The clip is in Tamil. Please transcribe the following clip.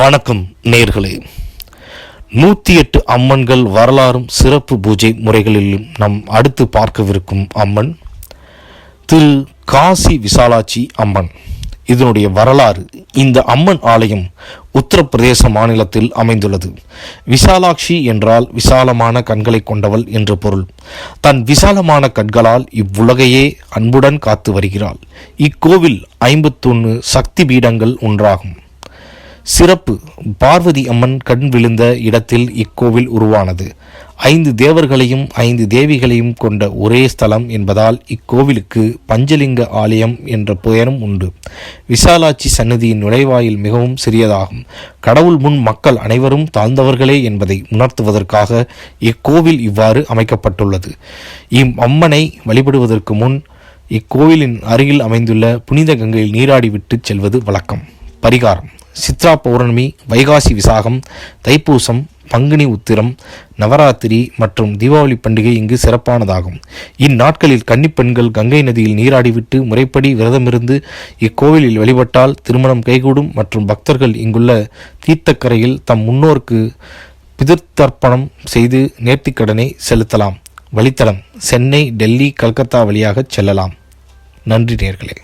வணக்கம் நேர்களே. நூற்றி எட்டு அம்மன்கள் வரலாறும் சிறப்பு பூஜை முறைகளிலும் நம் அடுத்து பார்க்கவிருக்கும் அம்மன் திரு காசி விசாலாட்சி அம்மன். இதனுடைய வரலாறு இந்த அம்மன் ஆலயம் உத்தரப்பிரதேச மாநிலத்தில் அமைந்துள்ளது. விசாலாட்சி என்றால் விசாலமான கண்களை கொண்டவள் என்று பொருள். தன் விசாலமான கண்களால் இவ்வுலகையே அன்புடன் காத்து வருகிறாள். இக்கோவில் ஐம்பத்தொன்று சக்தி பீடங்கள் ஒன்றாகும். சிறப்பு. பார்வதி அம்மன் கண் விழுந்த இடத்தில் இக்கோவில் உருவானது. ஐந்து தேவர்களையும் ஐந்து தேவிகளையும் கொண்ட ஒரே ஸ்தலம் என்பதால் இக்கோவிலுக்கு பஞ்சலிங்க ஆலயம் என்ற பெயரும் உண்டு. விசாலாட்சி சன்னதியின் நுழைவாயில் மிகவும் சிறியதாகும். கடவுள் முன் மக்கள் அனைவரும் தாழ்ந்தவர்களே என்பதை உணர்த்துவதற்காக இக்கோவில் இவ்வாறு அமைக்கப்பட்டுள்ளது. இம் அம்மனை வழிபடுவதற்கு முன் இக்கோவிலின் அருகில் அமைந்துள்ள புனித கங்கையில் நீராடிவிட்டு செல்வது வழக்கம். பரிகாரம். சித்ரா பௌர்ணமி வைகாசி விசாகம் தைப்பூசம் பங்குனி உத்திரம் நவராத்திரி மற்றும் தீபாவளி பண்டிகை இங்கு சிறப்பானதாகும். இந்நாட்களில் கன்னிப்பெண்கள் கங்கை நதியில் நீராடிவிட்டு முறைப்படி விரதமிருந்து இக்கோவிலில் வழிபட்டால் திருமணம் கைகூடும் மற்றும் பக்தர்கள் இங்குள்ள தீர்த்தக்கரையில் தம் முன்னோருக்கு பிதிர்த்தர்ப்பணம் செய்து நேர்த்திக்கடனை செலுத்தலாம். வழித்தடம் சென்னை டெல்லி கல்கத்தா வழியாக செல்லலாம். நன்றி நேர்களே.